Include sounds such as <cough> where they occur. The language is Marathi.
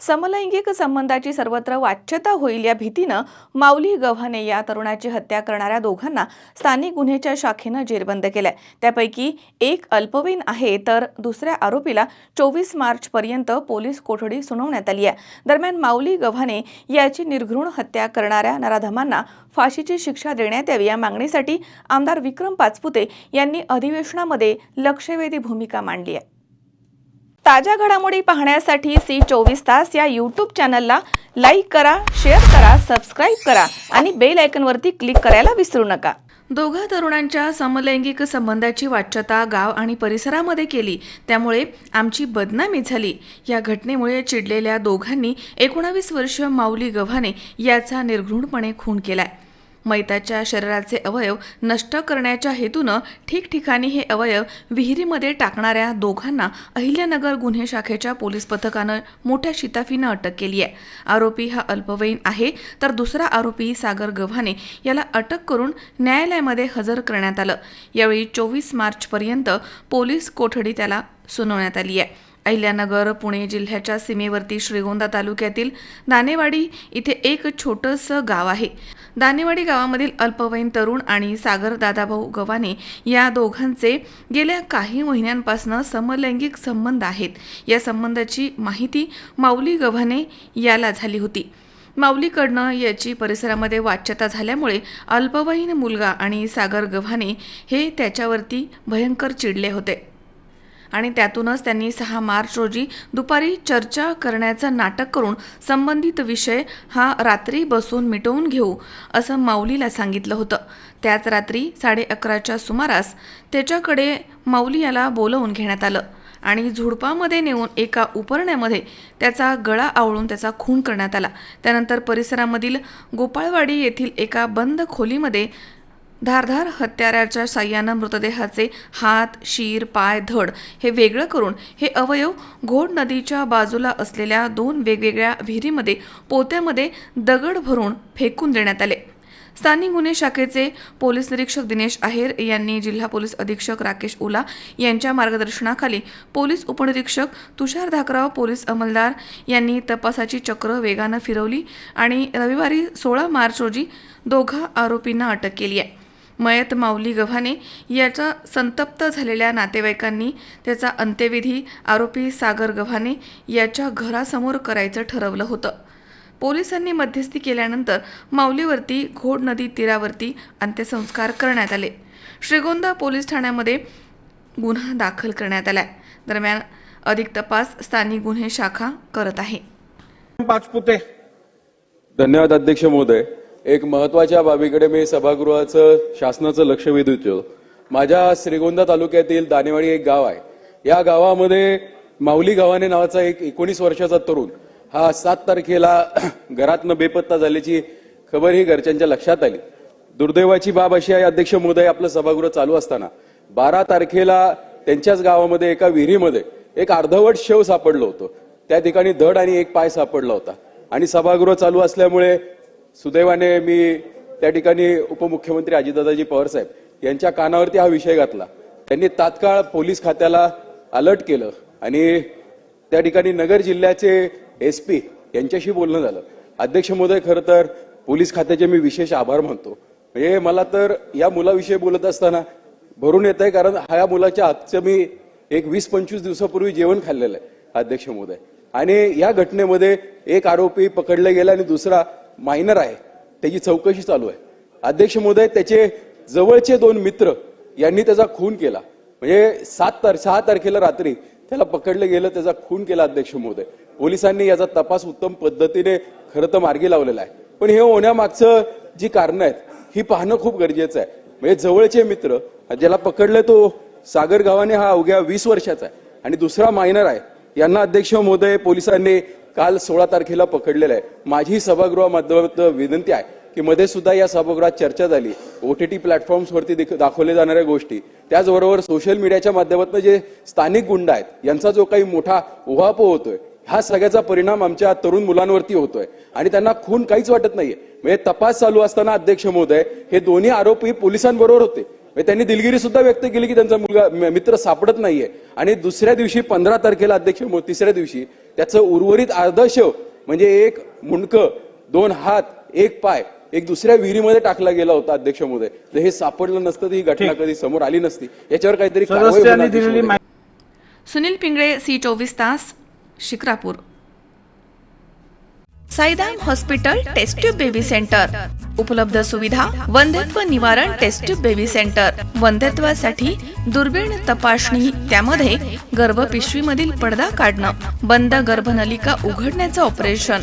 समलैंगिक संबंधाची सर्वत्र वाच्यता होईल या भीतीनं माऊली गव्हाणे या तरुणाची हत्या करणाऱ्या दोघांना स्थानिक गुन्ह्याच्या शाखेनं जेरबंद केलंय. त्यापैकी एक अल्पवयीन आहे तर दुसऱ्या आरोपीला चोवीस मार्चपर्यंत पोलीस कोठडी सुनावण्यात आली आहे. दरम्यान माऊली गव्हाणे याची निर्घृण हत्या करणाऱ्या नराधमांना फाशीची शिक्षा देण्यात यावी या मागणीसाठी आमदार विक्रम पाचपुते यांनी अधिवेशनामध्ये लक्षवेधी भूमिका मांडली आहे. ताज्या घडामोडी पाहण्यासाठी सी चोवीस तास या यूट्यूब चॅनलला लाईक करा शेअर करा सबस्क्राईब करा आणि बेल आयकनवरती क्लिक करायला विसरू नका. दोघा तरुणांच्या समलैंगिक संबंधाची वाच्यता गाव आणि परिसरामध्ये केली. त्यामुळे आमची बदनामी झाली. या घटनेमुळे चिडलेल्या दोघांनी एकोणावीस वर्ष माऊली गव्हाणे याचा निर्घृणपणे खून केलाय. मैताच्या शरीराचे अवयव नष्ट करण्याच्या हेतूनं ठिकठिकाणी हे अवयव विहिरीमध्ये टाकणाऱ्या दोघांना अहिल्यानगर गुन्हे शाखेच्या पोलीस पथकानं मोठ्या शिताफीनं अटक केली आहे. आरोपी हा अल्पवयीन आहे तर दुसरा आरोपी सागर गव्हाणे याला अटक करून न्यायालयामध्ये हजर करण्यात आलं. यावेळी चोवीस मार्चपर्यंत पोलीस कोठडी त्याला सुनावण्यात आली आहे. अहिल्यानगर पुणे जिल्ह्याच्या सीमेवरती श्रीगोंदा तालुक्यातील दानेवाडी इथे एक छोटंसं गाव आहे. दानेवाडी गावामधील अल्पवयीन तरुण आणि सागर दादाभाऊ गव्हाणे या दोघांचे गेल्या काही महिन्यांपासून समलैंगिक संबंध आहेत. या संबंधाची माहिती माऊली गव्हाणे याला झाली होती. माऊलीकडनं याची परिसरामध्ये वाच्यता झाल्यामुळे अल्पवयीन मुलगा आणि सागर गव्हाणे हे त्याच्यावरती भयंकर चिडले होते. आणि त्यातूनच त्यांनी सहा मार्च रोजी दुपारी चर्चा करण्याचं नाटक करून संबंधित विषय हा रात्री बसून मिटवून घेऊ असं माऊलीला सांगितलं होतं. त्याच रात्री साडे अकराच्या सुमारास त्याच्याकडे माऊली याला बोलवून घेण्यात आलं आणि झुडपामध्ये नेऊन एका उपरण्यामध्ये त्याचा गळा आवळून त्याचा खून करण्यात आला. त्यानंतर परिसरामधील गोपाळवाडी येथील एका बंद खोलीमध्ये धारधार हत्याराच्या साह्यानं मृतदेहाचे हात शीर पाय धड हे वेगळं करून हे अवयव घोड नदीच्या बाजूला असलेल्या दोन वेगवेगळ्या विहिरीमध्ये पोत्यामध्ये दगड भरून फेकून देण्यात आले. स्थानिक गुन्हे शाखेचे पोलीस निरीक्षक दिनेश आहेर यांनी जिल्हा पोलीस अधीक्षक राकेश उला यांच्या मार्गदर्शनाखाली पोलीस उपनिरीक्षक तुषार धाकराव पोलीस अंमलदार यांनी तपासाची चक्र वेगानं फिरवली आणि रविवारी सोळा मार्च रोजी दोघा आरोपींना अटक केली आहे. मयत माऊली गव्हाणे याचा संतप्त झालेल्या नातेवाईकांनी त्याचा अंत्यविधी आरोपी सागर गव्हाणे याच्या घरासमोर करायचं ठरवलं होतं. पोलिसांनी मध्यस्थी केल्यानंतर माऊलीवरती घोड नदी तीरावरती अंत्यसंस्कार करण्यात आले. श्रीगोंदा पोलीस ठाण्यामध्ये गुन्हा दाखल करण्यात आलाय. दरम्यान अधिक तपास स्थानिक गुन्हे शाखा करत आहे. पाचपुते धन्यवाद अध्यक्ष महोदय. एक महत्त्वाच्या बाबीकडे मी सभागृहाचं शासनाचं लक्ष वेधू इच्छितो माझ्या श्रीगोंदा तालुक्यातील दानेवाडी एक गाव आहे. या गावामध्ये माऊली गावाने नावाचा एक एकोणीस वर्षाचा तरुण हा सात तारखेला <clears throat> घरातनं बेपत्ता झाल्याची खबर ही घरच्यांच्या लक्षात आली. दुर्दैवाची बाब अशी आहे अध्यक्ष महोदय आपलं सभागृह चालू असताना बारा तारखेला त्यांच्याच गावामध्ये एका विहिरीमध्ये एक अर्धवट शेव सापडलं होतं. त्या ठिकाणी धड आणि एक पाय सापडला होता. आणि सभागृह चालू असल्यामुळे सुदैवाने मी त्या ठिकाणी उपमुख्यमंत्री अजितदादाजी पवार साहेब यांच्या कानावरती हा विषय घातला. त्यांनी तात्काळ पोलीस खात्याला अलर्ट केलं आणि त्या ठिकाणी नगर जिल्ह्याचे एस पी यांच्याशी बोलणं झालं. अध्यक्ष महोदय खरं तर पोलीस खात्याचे मी विशेष आभार मानतो. म्हणजे मला तर या मुलाविषयी बोलत असताना भरून येत आहे कारण ह्या मुलाच्या हातचं मी एक वीस पंचवीस दिवसापूर्वी जेवण खाल्लेलं आहे अध्यक्ष महोदय. आणि या घटनेमध्ये एक आरोपी पकडला गेला आणि दुसरा मायनर आहे. त्याची चौकशी चालू आहे. अध्यक्ष महोदय त्याचे जवळचे दोन मित्र यांनी त्याचा खून केला. म्हणजे सात तार सहा तारखेला रात्री त्याला पकडलं गेलं त्याचा खून केला अध्यक्ष महोदय. पोलिसांनी याचा तपास उत्तम पद्धतीने खरं तर मार्गी लावलेला आहे. पण हे होण्यामागचं जी कारणं आहेत ही पाहणं खूप गरजेचं आहे. म्हणजे जवळचे मित्र ज्याला पकडलं तो सागर गावाने हा अवघ्या वीस वर्षाचा आहे. आणि दुसरा मायनर आहे. यांना अध्यक्ष महोदय पोलिसांनी काल सोळा तारखेला पकडलेलं आहे. माझी सभागृहा माध्यमात विनंती आहे की मध्ये सुद्धा या सभागृहात चर्चा झाली. ओटीटी प्लॅटफॉर्म्सवरती दाखवले दाखवल्या जाणाऱ्या गोष्टी. त्याचबरोबर सोशल मीडियाच्या माध्यमातून जे स्थानिक गुंड आहेत यांचा जो काही मोठा उहापोह होतोय हा सगळ्याचा परिणाम आमच्या तरुण मुलांवरती होतोय. आणि त्यांना खून काहीच वाटत नाहीये. म्हणजे तपास चालू असताना अध्यक्ष महोदय हे दोन्ही आरोपी पोलिसांबरोबर होते. त्यांनी दिलगिरी सुद्धा व्यक्त केली की त्यांचा मुलगा मित्र सापडत नाहीये. आणि दुसऱ्या दिवशी पंधरा तारखेला अध्यक्ष तिसऱ्या दिवशी त्याचं उर्वरित अर्धशव म्हणजे एक मुंडकं दोन हात एक पाय एक दुसऱ्या विहिरीमध्ये टाकला गेला होता अध्यक्ष महोदय. जर हे सापडलं नसतं तर ही घटना कधी समोर आली नसती. याच्यावर काहीतरी सुनील पिंगळे सी चोवीस तास Shikrapur. Saidam hospital test tube baby centre. उपलब्ध सुविधा वंध्यत्व निवारण टेस्ट बेबी सेंटर. वंध्यत्वासाठी दुर्बीण तपासणी त्यामध्ये गर्भपिशवीमधील पडदा काढणं बंद गर्भनलिका उघडण्याचं ऑपरेशन.